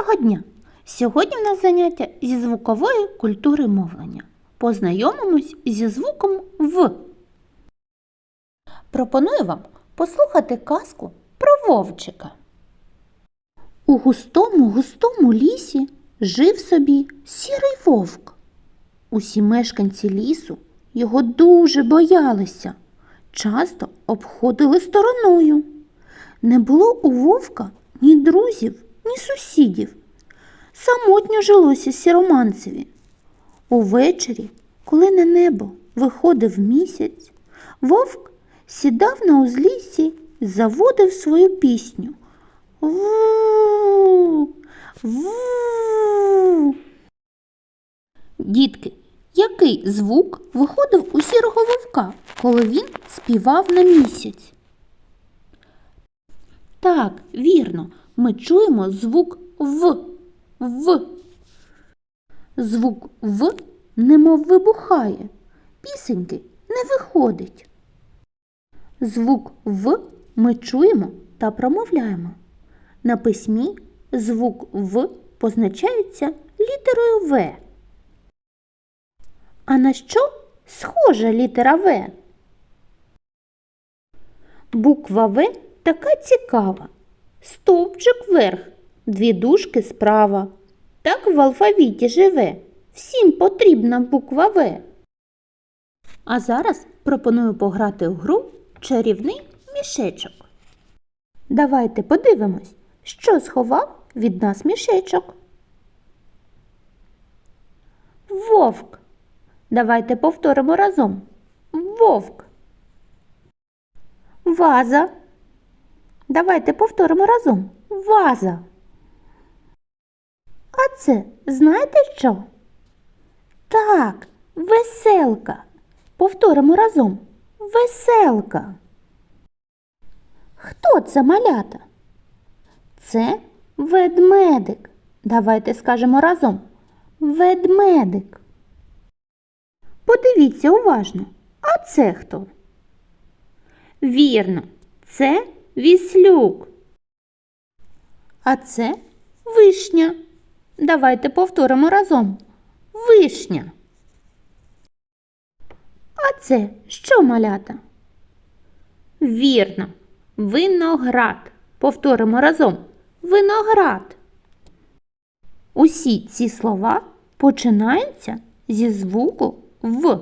Доброго дня! Сьогодні в нас заняття зі звукової культури мовлення. Познайомимось зі звуком В. Пропоную вам послухати казку про вовчика. У густому густому лісі жив собі сірий вовк. Усі мешканці лісу його дуже боялися, часто обходили стороною. Не було у вовка ні друзів, ні сусідів. Самотньо жилося сіроманцеві. Увечері, коли на небо виходив місяць, вовк сідав на узліссі і заводив свою пісню. Ву. Дітки, який звук виходив у сірого вовка, коли він співав на місяць? Так, вірно, ми чуємо звук В. В. Звук В немов вибухає. Пісеньки не виходить. Звук В ми чуємо та промовляємо. На письмі звук В позначається літерою В. А на що схожа літера В? Буква В така цікава. Стовпчик вверх, дві дужки справа. Так в алфавіті живе. Всім потрібна буква В. А зараз пропоную пограти у гру чарівний мішечок. Давайте подивимось, що сховав від нас мішечок. Вовк. Давайте повторимо разом. Вовк. Ваза. Давайте повторимо разом. Ваза. А це знаєте що? Так, веселка. Повторимо разом. Веселка. Хто це малята? Це ведмедик. Давайте скажемо разом. Ведмедик. Подивіться уважно. А це хто? Вірно, це віслюк. А це вишня. Давайте повторимо разом. Вишня. А це що малята? Вірно, виноград. Повторимо разом. Виноград. Усі ці слова починаються зі звуку В.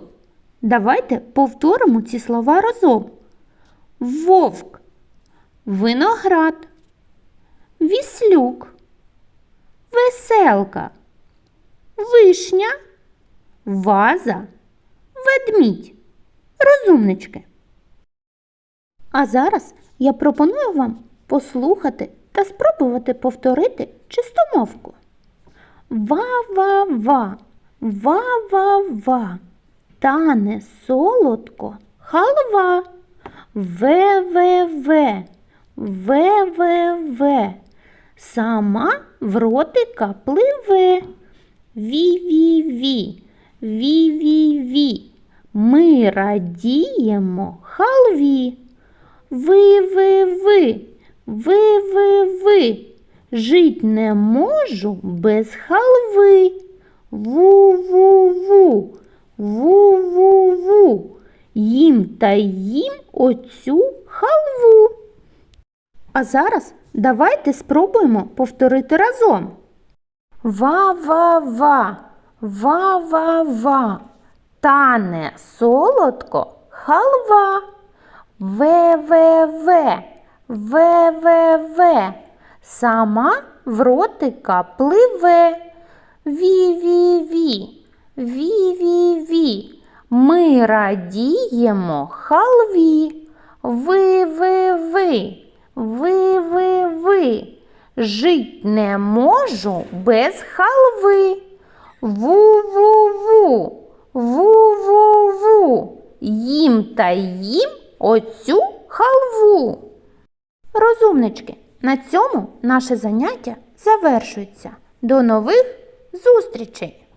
Давайте повторимо ці слова разом. Вовк, виноград, віслюк, веселка, вишня, ваза, ведмідь, розумнички. А зараз я пропоную вам послухати та спробувати повторити чистомовку. Ва-ва-ва, ва-ва-ва, тане солодко халва. Ве-ве-ве, ве-ве-ве, сама в ротика пливе. Ві-ві-ві, ві-ві-ві, ми радіємо халві. Ви-ви-ви, ви-ви-ви, жить не можу без халви. Ву-ву-ву, ву-ву-ву, їм та їм оцю халву. А зараз давайте спробуємо повторити разом. Ва-ва-ва, ва-ва-ва, тане солодко халва. Ве-ве-ве, ве-ве-ве, сама в ротика пливе. Ві-ві-ві, ві-ві-ві, ми радіємо халві. Ви-ви-ви, ви-ви-ви, жить не можу без халви. Ву-ву-ву, ву-ву-ву, їм та їм оцю халву. Розумнички, на цьому наше заняття завершується. До нових зустрічей!